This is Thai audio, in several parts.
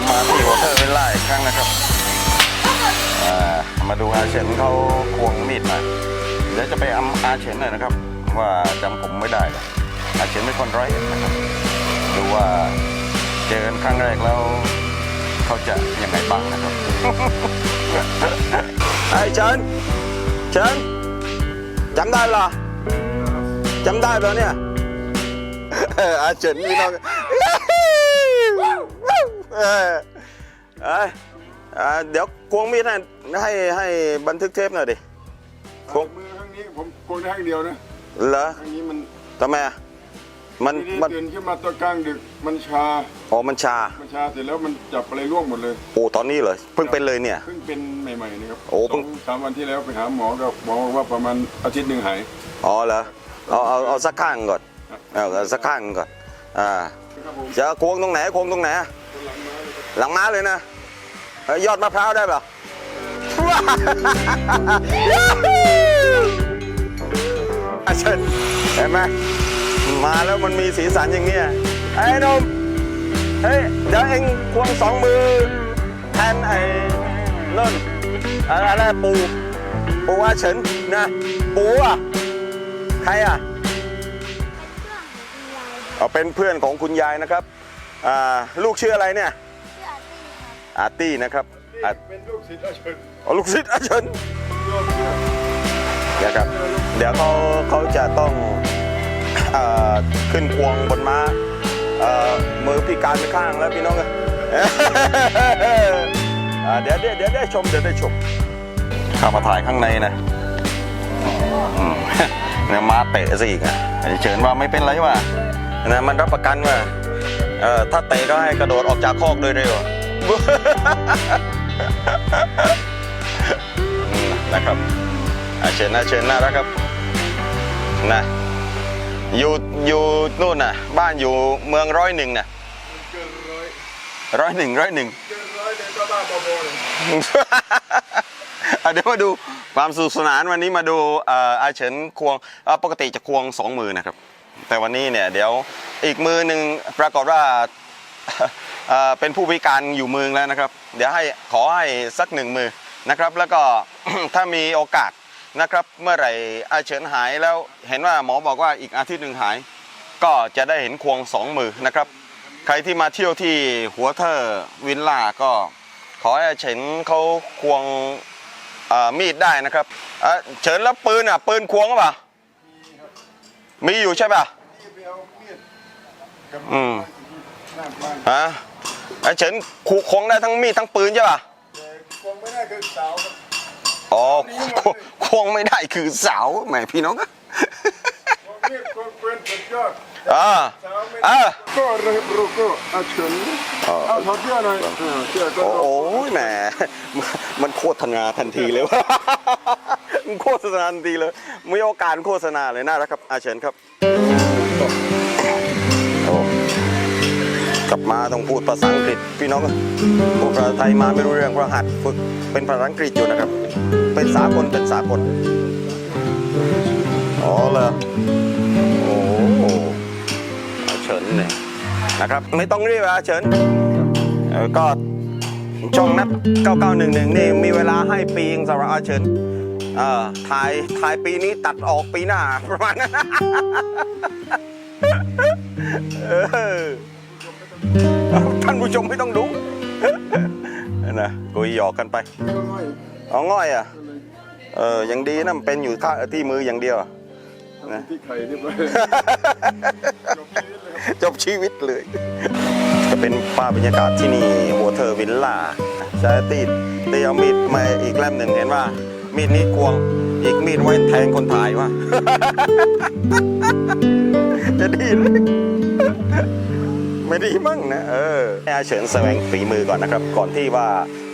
ผมมาที่วอเตอร์เวลล่าอีกครั้งนะครับมาดูอาเฉินเขาควงมีดมาเดี๋ยวจะไปอำอาเฉินหน่อยนะครับ ว่าจำผมไม่ได้หรออาเฉินเป็นคนร้อยเอ็ดนะครับดูว่าเจอกันครั้งแรกแล้วเขาจะยังไงบ้างนะครับไอ้เฉินเฉินจำได้เหรอจำได้เหรอเนี่ยอออาเฉินพี่น้อง เออเอ้ยอ่าเดี๋ยวควงมีดให้ให้ให้บันทึกเทปหน่อยดิคงมือข้างนี้ผมโกงได้ข้างเดียวนะเหรอข้างนี้มันทำไมอะมันทีนี้มันตื่นขึ้นมาตอนกลางดึกมันชา อ๋อมันชามันชาเสร็จแล้วมันจับอะไรร่วงหมดเลยโอ้ตอนนี้เลยเพิ่งเป็นเลยเนี่ย เพิ่งเป็นใหม่ๆนะครับโอ้เพิ่งสสามวันที่แล้วไปหาหมอกับหมอบอกว่าประมาณอาทิตย์หนึ่งหาย อ๋อเหรอเอาเอาเอาสักข้างก่อนเอาเอาสักข้างก่อนอ่าครับผมจะควงตรงไหนควงตรงไหน หลังม้าเลยนะยอดมะพร้าวได้เปล่าอาเชิญเห็นไหมมาแล้วมันมีสีสันอย่างเงี้ยไอ้นมเฮ้ยเดี๋ยวเอ็งควงสองมือแทนไอ้นั่นอะไรปูปูอาเฉินนะปูอะใครอะเอาเป็นเพื่อนของคุณยายนะครับ อ่าลูกชื่ออะไรเนี่ยชื่ออาร์ตี้ครับอาร์ตี้นะครับอาเป็นลูกศิษย์อาเชิญอ๋อลูกศิษย์อาเฉินโยมเนี่ยนะครับเดี๋ยวเขาเขาจะต้องเอ่อขึ้นควงบนม้าเอ่อมือพิการไปข้างแล้วพี่น้องเอ้ยอ่าเดี๋ยวเดี๋ยวเดี๋ยวได้ชมเดี๋ยวได้ชมเข้ามาถ่ายข้างในนะอืมเนี่ยมาเตะซะอีกอะไอ้เฉินว่าไม่เป็นไรว่ะนะมันรับประกันว่า เอ่อถ้าเตะก็ให้กระโดดออกจากคอกโดยเร็ว นะครับอะเชิญนะเชิญหน้าแล้วครับนะอยู่อยู่นู่นน่ะ บ้านอยู่เมืองร้อยหนึ่งน่ะร้อยหนึ่งร้อยหนึ่งเดี๋ยวมาดูความสนุกสนานวันนี้มาดูเอ่ออาเฉินควงปกติจะควงสองมือนะครับ แต่วันนี้เนี่ยเดี๋ยวอีกมือหนึ่งปรากฏว่าเป็นผู้พิการอยู่มือแล้วนะครับ เดี๋ยวให้ขอให้สักหนึ่งมือนะครับ แล้วก็ถ้ามีโอกาสนะครับ เมื่อไหร่อาเฉินหายแล้วเห็นว่าหมอบอกว่าอีกอาทิตย์หนึ่งหาย ก็จะได้เห็นควงสองมือนะครับ ใครที่มาเที่ยวที่หัวเทอร์วินล่าก็ขอให้อาเฉินเขาควงมีดได้นะครับเฉินแล้วปืนอะปืนควงเปล่ามีอยู่ใช่ป่ะ เอามีดกับอืม น้าบ้านฮะไอ้เฉินคูคงได้ทั้งมีดทั้งปืนใช่ป่ะ แต่คงไม่ได้คือสาวครับอ๋อควงควงไม่ได้คือเสาวแหมพี่น้องคงมีดคงเป็นสุดยอดอ่า สาวไม่อ่า ก็รูก็อาเฉินอ๋อเอาถอดเสื้อหน่อยเออเสื้อก็โอ้โอ้ยแหมมันโฆษณาทันทีเลยว่ามันโฆษณาทันทีเลย มีโอกาสโฆษณาเลยน่ารักครับอาเฉินครับ อ กับมาต้องพูดภาษาอังกฤษพี่น้องพูดภาษาไทยมาไม่รู้เรื่องเพราะหัดฝึกเป็นภาษาอังกฤษอยู่นะครับ เป็นสากลเป็นสากลอ๋อเหรอโอ้อเฉินเนี่ยนะครับ ไม่ต้องรีบอาเฉินก็ช่องนัด9911 นี่มีเวลาให้ปีงสำหรับอาเฉินเอ่อถ่ายถ่ายปีนี้ตัดออกปีหน้าประมาณนั้น เออ ท่านผู้ชมไม่ต้องดูนะกุยหยอกกันไปเอาง่อยอะเออยังดีนะมันเป็นอยู่ข้าที่มืออย่างเดียวนะที่ไข่เรียบร้อยจบชีวิตเลย จะเป็นภาบรรยากาศที่นี่หัวเธอวิลล่าชายตีดตีเอามีดมาอีกเล่มหนึ่งเห็นว่า มีดนี้ควง อีกมีดไว้แทงคนถ่ายว่าจะดีไหม ไม่ดีมั่งนะเออให้อาเฉินแสดงฝีมือก่อนนะครับ ก่อนที่ว่า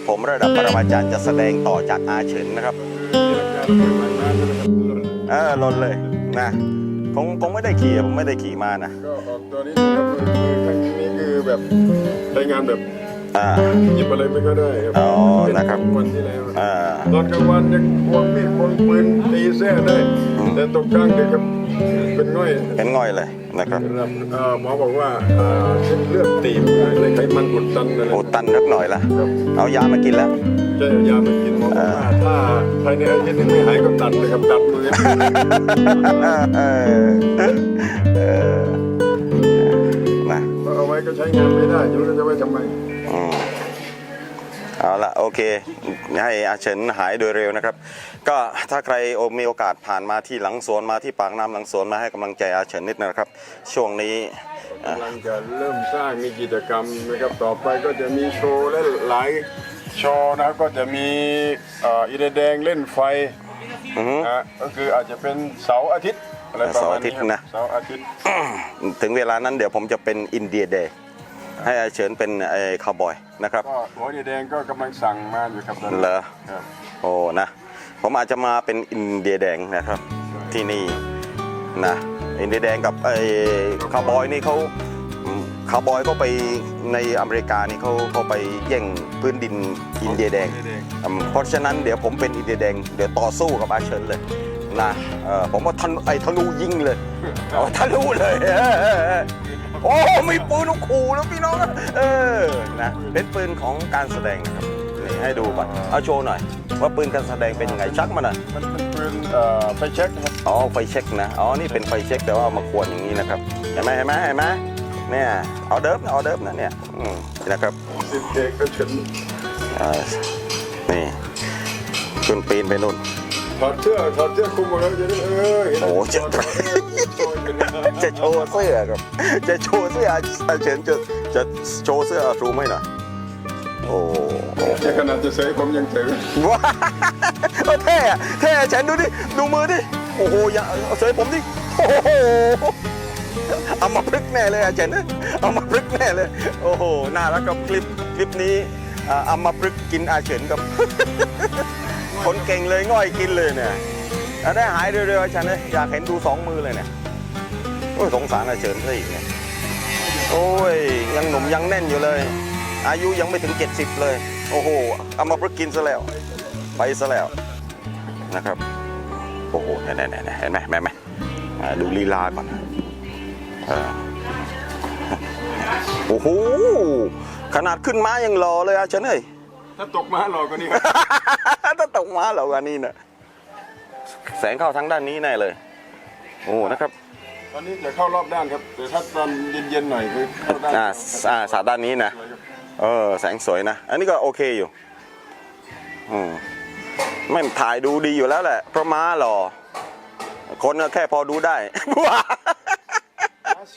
ผมระดับปรมาจารย์จะแสดงต่อจากอาเฉินนะครับเออลนเลยนะคงคงไม่ได้ขี่ผมไม่ได้ขี่มานะก็ออกตัวนี้นะครับมือมือข้างนี้คือแบบใช้งานแบบอ่าหยิบอะไรไม่ก็ได้ครับอ๋อนะครับวันที่แล้วอ่าตอนกลางวันยังควงมีดควงปืนตีเส้ได้อืมแต่ตกกลางดึกครับเป็นง่อยเป็นง่อยเลยอ นะครับเอ่อหมอบอกว่าเอ่อเส้นเลือดตีบอะไรไขมันอุดตันอะไรโอ้ตันนิดหน่อยละครับเอายามากินแล้วแก้ยามากินหมอบอกว่าถ้าภายในอาทิตย์หนึงไม่หายก็ตัดเลยครับตัดมือเออเออนะเอาไว้ก็ใช้งานไม่ได้จะรู้จะไว้ทำไมอืม เอาละโอเค ให้อาเฉินหายโดยเร็วนะครับ ก็ถ้าใครมีโอกาสผ่านมาที่หลังสวนมาที่ปากน้ำหลังสวนมาให้กำลังใจอาเฉินนิดนะครับ ช่วงนี้กำลังจะเริ่มสร้างมีกิจกรรมนะครับต่อไปก็จะมีโชว์และหลายโชว์นะครับก็จะมีเอ่ออีเดแดงเล่นไฟอือฮึนะก็คืออาจจะเป็นเสาร์อาทิตย์อะไรประมาณนี้คเสาร์อาทิตย์รับนะเสาร์อาทิตย์ถึงเวลานั้นเดี๋ยวผมจะเป็นอินเดียเดย์ ให้อาเฉินเป็นไอ้คาวบอยนะครับก็หัวอีเดแดงก็กำลังสั่งมาอยู่ครับตอนนี้เหรอครับโอ้นะผมอาจจะมาเป็นอินเดียแดงนะครับที่นี่นะอินเดียแดงกับไอ้คาวบอยนี่เขาอืมคาวบอยก็ไปในอเมริกานี่เขาเขาไปแย่งพื้นดินอินเดียแดงอินเดียแดงอืมเพราะฉะนั้นเดี๋ยวผมเป็นอินเดียแดง เดี๋ยวต่อสู้กับอาเฉินเลยนะเออผมว่าทันไอ้ธนูยิงเลยเอาทะลุเลย เออเออเออโอ้มีปืนลูกขู่แล้วพี่น้องเออนะเป็นปืนของการแสดงนะครับนี่ให้ดูก่อนเอาโชว์หน่อย ว่าปืนการแสดงเป็นยังไงชักมาหน่อยมันเป็นปืนเอ่อไฟเช็คครับอ๋อไฟเช็คนะอ๋อนี่เป็นไฟเช็คแต่ว่าเอามาควรอย่างนี้นะครับเห็นไหมเห็นไหมเห็นไหมเนี่ยเอาเดิฟนะเอาเดิฟนะเนี่ยอืมนะครับสิบเอกก็เฉินอ่านี่ขึ้นปีนไปนู่น ถอดเสื้อถอดเสื้อคลุมหมดแล้วจะได้เออเห็นโอ้เจ็บถอดเสื้อโชว์กันนะจะโชว์เสื้อครับ จะโชว์เสื้ออาเฉินจะจะโชว์เสื้ออาทรูไหมหน่อยโอ้โหแค่ขนาดจะเสยผมยังเสยว้าเออเท่อะเท่อาเฉินดูดิดูมือดิโอ้โหอย่าเอาเสยผมดิโอ้โหเอามาพลึกแน่เลยอาเฉินเอ้ยเอามาพลึกแน่เลย โอ้โหน่ารักกับคลิปคลิปนี้อ่าเอามาพลึกกินอาเฉินกับ คนเก่งเลยง่อยกินเลยเนี่ยอะได้หายเร็วๆอาเฉินเลยอยากเห็นดูสองมือเลยเนี่ยโอ้ยสงสารอาเฉินซะอีกเนี่ยโอ้ยยังหนุ่มยังแน่นอยู่เลย อายุยังไม่ถึง 70 เลย โอ้โหเอามาพรึกกินซะแล้ว ไปซะแล้วนะครับโอ้โหไหนไหนไหนเห็นไหมแม่ไหมอ่าดูลีลาก่อนเออโอ้โหขนาดขึ้นม้ายังรอเลยอาเฉินเอ้ยถ้าตกมาหลอกกว่านี้ ครับถ้าตกม้าเหรอกว่านี้นะแสงเข้าทางด้านนี้แน่เลย โอ้นะครับ ตอนนี้จะเข้ารอบด้านครับแต่ถ้าตอนเย็นๆหน่อยคือเข้าด้านอ่าอ่าสาดด้านนี้นะ เออ แสงสวยนะ อันนี้ก็โอเคอยู่อืมไม่ถ่ายดูดีอยู่แล้วแหละ เพราะม้าหล่อ คนก็แค่พอดูได้ว้า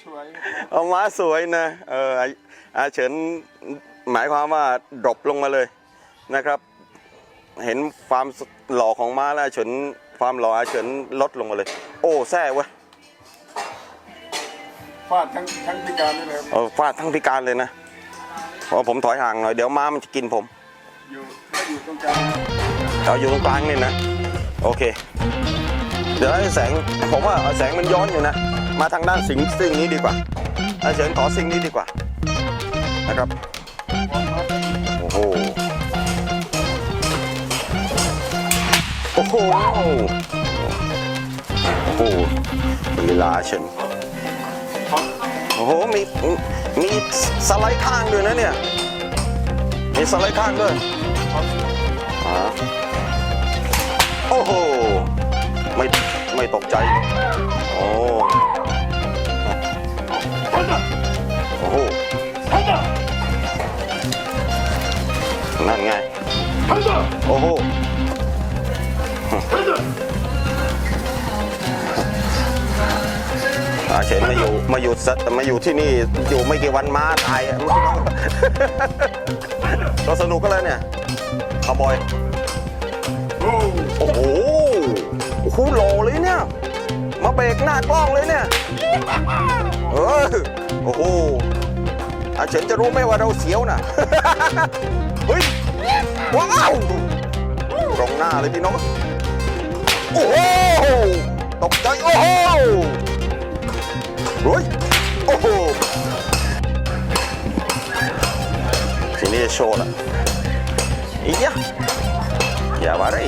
สวยเอาม้าสวยนะ เอออาเฉินหมายความว่าดรอปลงมาเลยนะครับ เห็นความหล่อของม้าแล้วอาเฉินความหล่ออาเฉินลดลงมาเลย โอ้แซ่เว้ยฟาดทั้งทั้งพิการนี่เลยครับเออฟาดทั้งพิการเลยนะเพราะผมถอยห่างหน่อยเดี๋ยวม้ามันจะกินผมอยู่ถ้าอยู่ตรงกลางเราอยู่ตรงกลางนี่นะ โอเค เดี๋ยวให้แสงผมว่าแสงมันย้อนอยู่นะ มาทางด้านสิงซิ่งนี้ดีกว่าอาเฉินขอซิ่งนี้ดีกว่านะครับ โอ้โห โอ้โหลีลาฉินโอ้โห มี มีสไลด์ข้างด้วยนะเนี่ย มีสไลด์ข้างด้วยอ่าโอ้โห ไม่ ไม่ตกใจ โอ้ โอ้โห นั่นไง โอ้โห อาเฉินมาอยู่มาอยู่สมาอยู่ที่นี่อยู่ไม่กี่วันมาตายอะก็สนุกก็แล้วเนี่ยคาวบอย โอ้โหโอ้โหหล่อเลยเนี่ย มาเบรกหน้ากล้องเลยเนี่ย เออ โอ้โหอาเฉินจะรู้ไหมว่าเราเสียวน่ะ เฮ้ย ว้าวตรงหน้าเลยพี่น้อง อ้โหตกใจโอ้โหเฮ้ยโอ้โหทีนี้จะโชว์ละอีกยะอย่าว่าได้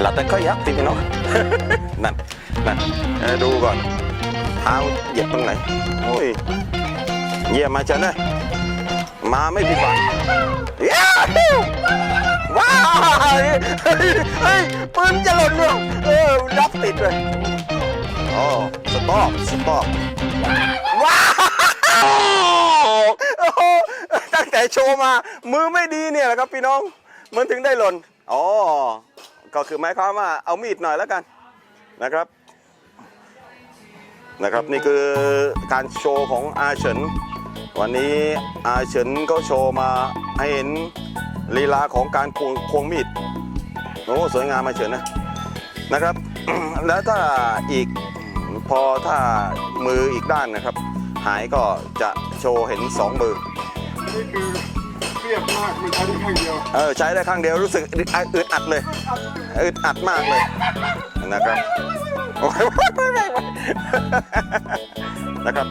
หลับแต่ก็ยักพี่น้องนั่นนั่นดูก่อนเท้าเหยียบตรงไหนโอ้ยเยี่ยมมาเชิญเลยมาไม่ผิดหวังย้า ว้าวเฮ้ยเฮ้ยปืนจะหล่นด้วยเออรับติดเลยโอ้สต็อปสต็อปว้าวโอ้โหตั้งแต่โชว์มา มือไม่ดีเนี่ยแหละครับพี่น้อง มันถึงได้หล่นอ๋อก็คือหมายความว่าเอามีดหน่อยแล้วกันนะครับนะครับนี่คือการโชว์ของอาเฉิน วันนี้อาเฉินก็โชว์มาให้เห็น ลีลาของการควงควงมีดโอ้สวยงามอาเฉินนะนะครับ แล้วถ้าอีกพอถ้ามืออีกด้านนะครับ หายก็จะโชว์เห็นสองมือนี่คือเรียบมากมันใช้ได้ข้างเดียวเออใช้ได้ข้างเดียวรู้สึกอึดอัดอึดอัดเลยอึดอัดมากเลยนะครับโอ้ยนะครับ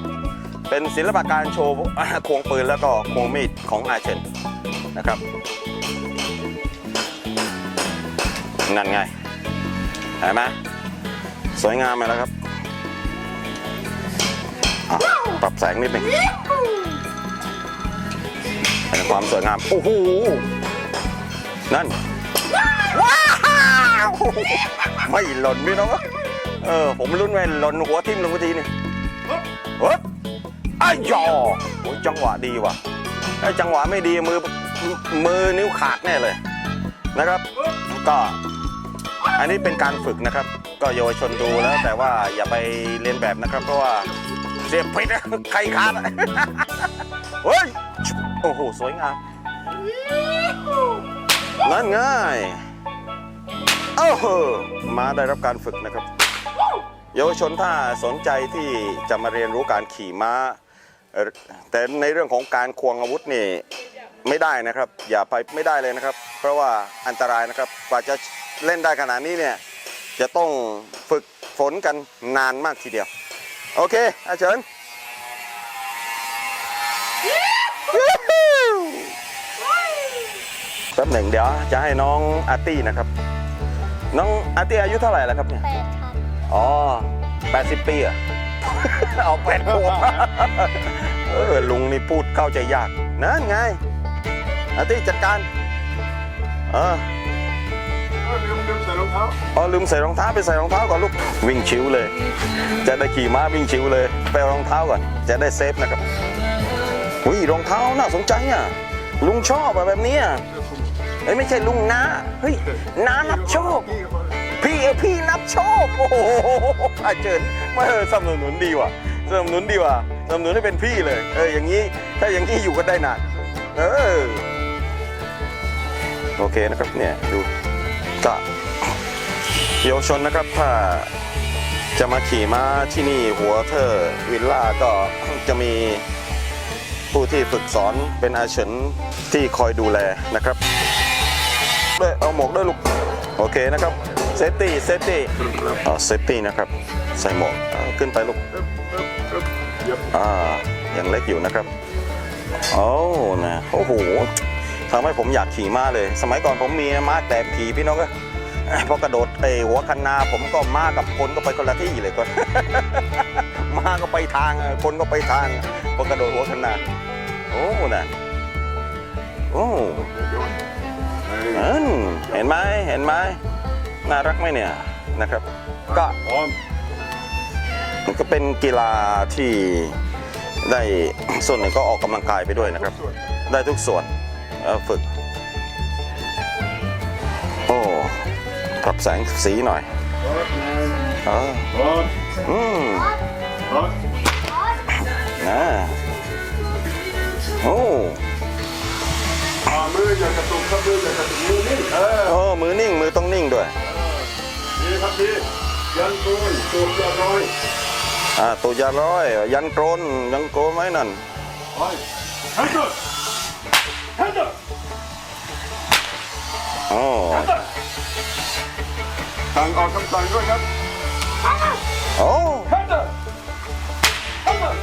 เป็นศิลปะการโชว์ควงปืนแล้วก็ควงมีดของอาเชน นะครับ นั่นไงเห็นไหมสวยงามไหมแล้วครับอะปรับแสงนิดหนึงเป็นความสวยงาม โอ้โห นั่น ว้าวไม่หล่นพี่น้องเออ ผมลุ้นไว้หล่นหัวทิ่มลงไปทีนี่เฮ้ยอ้ายยอโอ้ยจังหวะดีว่ะถ้าจังหวะไม่ดีมือ มือนิ้วขาดแน่เลยนะครับ ก็อันนี้เป็นการฝึกนะครับ ก็เยาวชนดูแล้ว แต่ว่าอย่าไปเรียนแบบนะครับ เพราะว่าเสียบผิดนะใครขาดเฮ้ยโอ้โหสวยงามนั่นง่ายโอ้โหมาได้รับการฝึกนะครับ เยาวชนถ้าสนใจที่จะมาเรียนรู้การขี่ม้า แต่ในเรื่องของการควงอาวุธนี่ ไม่ได้นะครับ อย่าไปไม่ได้เลยนะครับ เพราะว่าอันตรายนะครับกว่าจะเล่นได้ขนาดนี้เนี่ยจะต้องฝึกฝนกันนานมากทีเดียว โอเคอาเฉินแป๊บหนึ่งเดี๋ยวจะให้น้องอาร์ตี้นะครับ น้องอาร์ตี้อายุเท่าไหร่แล้วครับเนี่ยแปดครับอ๋อ80ปีเหรอะเอาแปดขวบเออลุงนี่พูดเข้าใจยากนั่นไง อาร์ตี้จัดการเออเออลืมลืมใส่รองเท้าอ๋อลืมใส่รองเท้าไปใส่รองเท้าก่อนลูก วิ่งชิวเลย จะได้ขี่ม้าวิ่งชิวเลย ไปเอารองเท้าก่อน จะได้เซฟนะครับอุ้ยรองเท้าน่าสนใจอะ ลุงชอบอะแบบเนี้ยเอ้ยไม่ใช่ลุงนะเฮ้ยน้านับโชค พี่ก็พอพี่พี่นับโชค โอ้โหอาเจินมาเออสนับสนุนดีว่ะสนับสนุนดีว่ะสนับสนุนให้เป็นพี่เลย เอออย่างนี้ถ้าอย่างนี้อยู่กันได้นานเออ โอเคนะครับเนี่ยดูก็เยาวชนนะครับถ้าจะมาขี่ม้าที่นี่หัวเธอวิลล่าก็จะมีผู้ที่ฝึกสอนเป็นอาเฉินที่คอยดูแลนะครับด้วยเอาหมวกด้วยลูกโอเคนะครับเซฟตี้เซฟตี้อ๋อเซฟตี้นะครับ ใส่หมวกขึ้นไปลูกอ่ายังเล็กอยู่นะครับโอ้นะโอ้โห ทำให้ผมอยากขี่ม้าเลย สมัยก่อนผมมีม้าแต่ขี่พี่น้องก็พอกระโดดไอหัวคันนา ผมก็ม้ากับคนก็ไปคนละที่เลยก่อนม้าก็ไปทางคนก็ไปทางพอกระโดดหัวคันนา โอ้นะโอ้เอออืมเห็นไหมเห็นไหมน่ารักไหมเนี่ยนะครับ ก็มันก็เป็นกีฬาที่ได้ส่วนหนึ่งก็ออกกำลังกายไปด้วยนะครับ ได้ทุกส่วน ฝึก โอ้ปรับแสงสีหน่อยรถนายอ๋อรถอืมรถนะโอ้อ่ามืออย่ากระตุกครับมืออย่ากระตุกมือนี่เออโอ้มือนิ่งมือต้องนิ่งด้วยดีครับดียันตูนตูนจะร้อยอ่าตัวยาร้อย ยันโกรนยันโกรนไหมนั่นไปฮันเตอ โอ้สั่งออกคำสั่งด้วยครับโอ้ฮันเตอร์ฮันเตอร์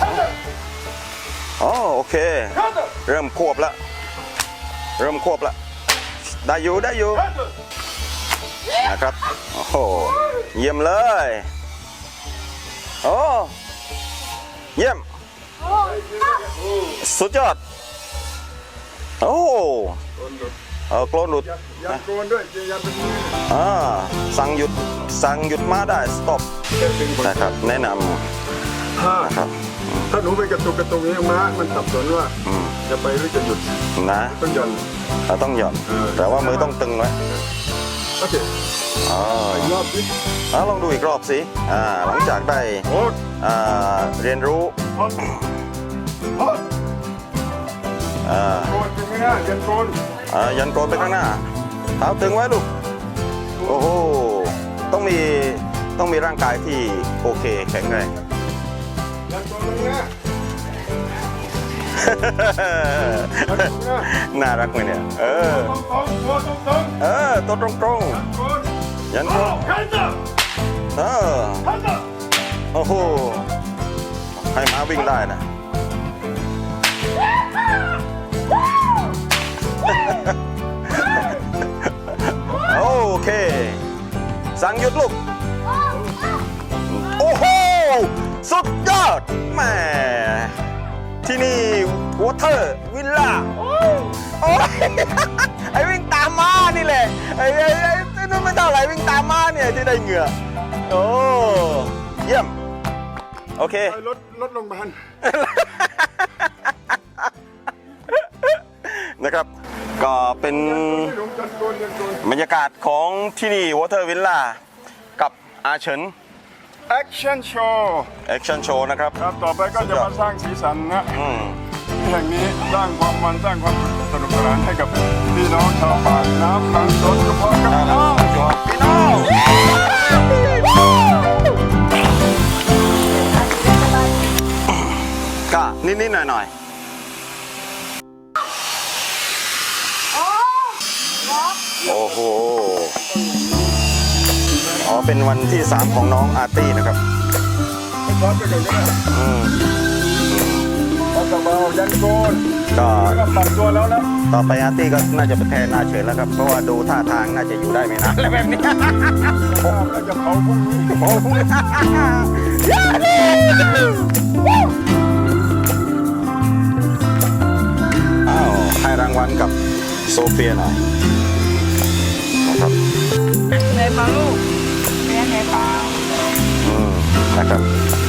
ฮันเตอร์โอ้โอเคฮันเตอร์เริ่มควบแล้วเริ่มควบแล้วได้อยู่ได้อยู่ฮันเตอร์นะครับโอ้โหเยี่ยมเลยโอ้เยี่ยมโอ้อ้าวสุดยอดโอ้โกนหลุด เออโกลนหลุดยันยันโกนด้วยยันเป็นมืออ่าสั่งหยุดสั่งหยุดมาได้สต็อปแค่ดึงคนนะครับแนะนถ้าำนะครับถ้าหนูไปกระตุกกระตุกนี้ม้ามันสับสนว่าอืมจะไปหรือจะหยุดนะต้องหย่อนเราต้องหย่อนเออแต่ว่ามือต้องตึงไว้โอเคอ๋ออีกรอบสิเอาลองดูอีกรอบสิอ่าหลังจากได้โอ๊ตอ่าเรียนรู้โอ๊ตโอ๊ตอ่าโกนจริงไหมนะยันโกนอ่า ยันโกนไปข้างหน้า เท้าตึงไว้ลูก โอ้โห ต้องมีต้องมีร่างกายที่โอเคแข็งแรงยันโกนตรงนี้ยันโกนนะน่ารักไหมเนี่ย เออตรงตรงตัวตรงตรงเออตัวตรงตรงยันโกนๆยันโกนขันต่อเออขันต่อโอ้โห ให้ม้าวิ่งได้นะ โอเค สั่งหยุดลูก โอ้โห สุดยอดแหม่ที่นี่วอเตอร์วิลล่าโอ้ยไอวิ่งตามมานี่แหละไอ้ไอ้ไอ้นั่นไม่เท่าไหร่วิ่งตามมาเนี่ยที่ได้เหงื่อโอ้เยี่ยม โอเคไปรถรถโรงพยาบาลนะครับ ก็เป็นหลงยันโกนยันโกนบรรยากาศของที่นี่วอเตอร์วิลล่ากับอาเฉินแอคชั่นโชว์แอคชั่นโชว์นะครับ ครับต่อไปก็จะมาสร้างสีสันนะอืมที่แห่งนี้สร้างความมันสร้างความสนุกสนานให้กับพี่น้องชาวปากน้ำหลังสนเฉพาะกับพี่น้องพี่น้องก็นิดๆหน่อยโเป็นวันที่ 3 ของน้องอาร์ตี้นะครับไปซ้อนไปกันก็ได้อืมเอากระเบายันโกนก็แล้วก็ปรับตัวแล้วนะต่อไปอาร์ตี้ก็น่าจะเป็นแทนอาเฉินแล้วครับเพราะว่าดูท่าทางน่าจะอยู่ได้ไม่นานแล้วแบบนี้แล้วจะเผาพรุ่งนี้โอ้โหอ้าวให้รางวัลกับโซเฟียหน่อยนะครับเหนื่อยเปล่าลูก เรียน